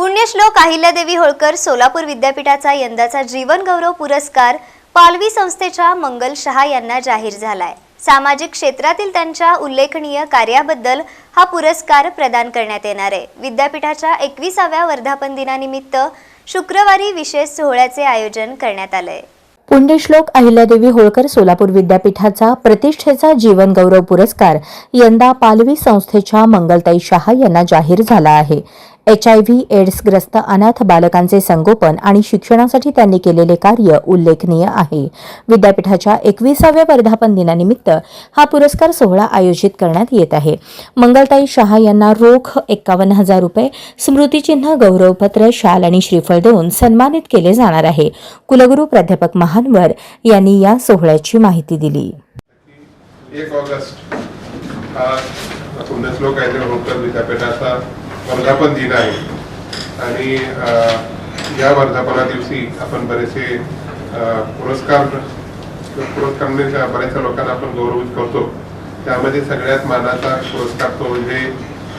पुण्यश्लोक अहिल्यादेवी होळकर सोलापूर विद्यापीठाचा यंदाचा जीवन गौरव पुरस्कार पालवी संस्थेच्या मंगल शहा यांना जाहीर झालाय. सामाजिक क्षेत्रातील त्यांच्या उल्लेखनीय कार्याबद्दल हा पुरस्कार प्रदान करण्यात येणार आहे. विद्यापीठाच्या एकविसाव्या वर्धापन दिनानिमित्त शुक्रवारी विशेष सोहळ्याचे आयोजन करण्यात आलंय. पुण्यश्लोक अहिल्यादेवी होळकर सोलापूर विद्यापीठाचा प्रतिष्ठेचा जीवन गौरव पुरस्कार यंदा पालवी संस्थेच्या मंगलताई शहा यांना जाहीर झाला आहे. एच आय व्ही एड्सग्रस्त अनाथ बालकांचे संगोपन आणि शिक्षणासाठी त्यांनी केलेले कार्य उल्लेखनीय आहे. विद्यापीठाच्या एकविसाव्या वर्धापन दिनानिमित्त हा पुरस्कार सोहळा आयोजित करण्यात येत आहे. मंगलताई शहा यांना रोख एक्कावन्न हजार रुपये स्मृतिचिन्ह गौरवपत्र शाल आणि श्रीफळ देऊन सन्मानित केले जाणार आहे. कुलगुरू प्राध्यापक महानवर यांनी या सोहळ्याची माहिती दिली. एक ऑगस्ट हा पुण्यश्लोक आहे होळकर विद्यापीठाचा. वर्धापन दिन आहे आणि या वर्धापना दिवशी आपण बरेचसे पुरस्कार पुरस्कार पुरस्कार बऱ्याचशा लोकांना आपण गौरवित करतो. त्यामध्ये सगळ्यात मानाचा पुरस्कार तो म्हणजे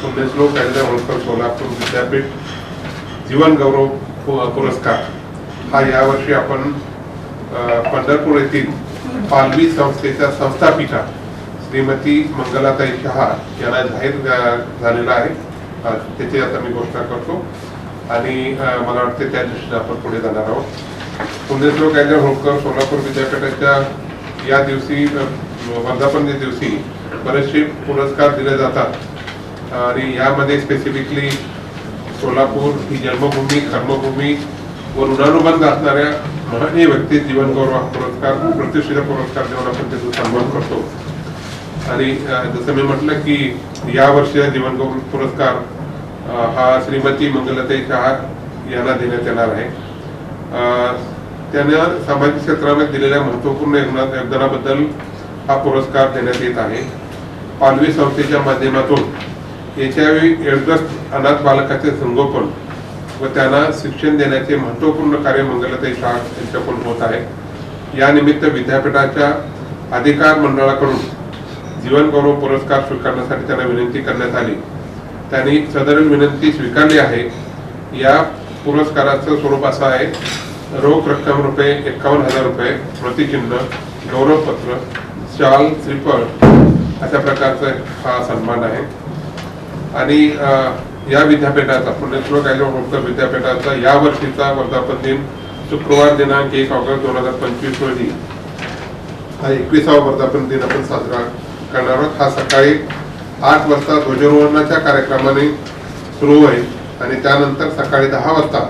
पुण्यश्लोक कायदा होळकर सोलापूर विद्यापीठ जीवन गौरव पु- पुरस्कार. हा यावर्षी आपण पंढरपूर येथील पालवी संस्थेच्या संस्थापिका श्रीमती मंगलाताई शहा यांना जाहीर झालेला आहे. त्याची आता मी घोषणा करतो. आणि मला वाटते त्या दृष्टीने आपण पुढे जाणार आहोत. पुण्यश्लोक यांच्या होळकर सोलापूर विद्यापीठाच्या या दिवशी वर्धापन दिवशी बरेचसे पुरस्कार दिले जातात. आणि यामध्ये स्पेसिफिकली सोलापूर ही जन्मभूमी कर्मभूमी व ऋणानुबंध असणाऱ्या महनीय व्यक्ती जीवनगौरव पुरस्कार प्रतिष्ठित पुरस्कार देऊन आपण त्याचा सन्मान करतो. आणि जसं मी म्हटलं की या वर्षीचा जीवन गौरव पुरस्कार हा श्रीमती मंगलताई शहा यांना देण्यात येणार आहे. त्यांना सामाजिक क्षेत्राने दिलेल्या महत्त्वपूर्ण योगदानाबद्दल हा पुरस्कार देण्यात येत आहे. पालवी संस्थेच्या माध्यमातून एच आय व्ही अनाथ बालकाचे संगोपन व त्यांना शिक्षण देण्याचे महत्त्वपूर्ण कार्य मंगलताई शाह यांच्याकडून होत आहे. यानिमित्त विद्यापीठाच्या अधिकार मंडळाकडून जीवन गौरव पुरस्कार स्वीकारण्यासाठी त्यांना विनंती करण्यात आली. त्यांनी सदर विनंती स्वीकारली आहे. या पुरस्काराचं स्वरूप असं आहे रोख रक्कम रुपये एकावन्न हजार रुपये प्रतिचिन्ह गौरवपत्र शाल श्रीफळ अशा प्रकारचा हा सन्मान आहे. आणि या विद्यापीठाचा पुण्यश्लोक आहे होळकर विद्यापीठाचा या वर्षीचा वर्धापन दिन शुक्रवार दिनांक एक ऑगस्ट दोन हजार पंचवीस रोजी हा एकविसावा वर्धापन दिन आपण साजरा करणार आहोत हा सकाळी आठ वाजता ध्वजारोहणाच्या कार्यक्रमाने सुरू होईल आणि त्यानंतर सकाळी दहा वाजता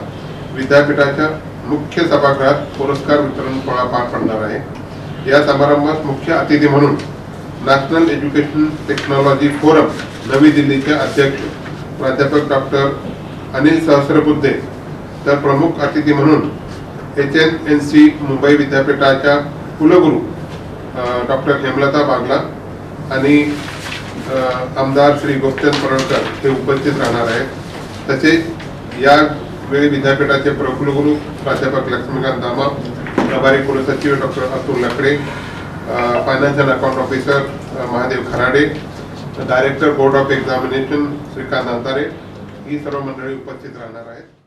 विद्यापीठाच्या मुख्य सभागृहात पुरस्कार वितरण सोहळा पार पडणार आहे. या समारंभात मुख्य अतिथी म्हणून नॅशनल एज्युकेशन टेक्नॉलॉजी फोरम नवी दिल्लीचे अध्यक्ष प्राध्यापक डॉक्टर अनिल सहस्रबुद्धे तर प्रमुख अतिथी म्हणून H N N C Mumbai विद्यापीठाच्या कुलगुरू डॉक्टर हेमलता बागला आणि आमदार श्री गोपचंद पडळकर हे उपस्थित राहणार आहेत. तसेच या वेळी विद्यापीठाचे प्रकुलगुरू प्राध्यापक लक्ष्मीकांत दामा प्रभारी कुलसचिव doctor Atul Lakde financial account officer Mahadev Kharade director board of examination Shrikant Antare ही सर्व मंडळी उपस्थित राहणार आहेत.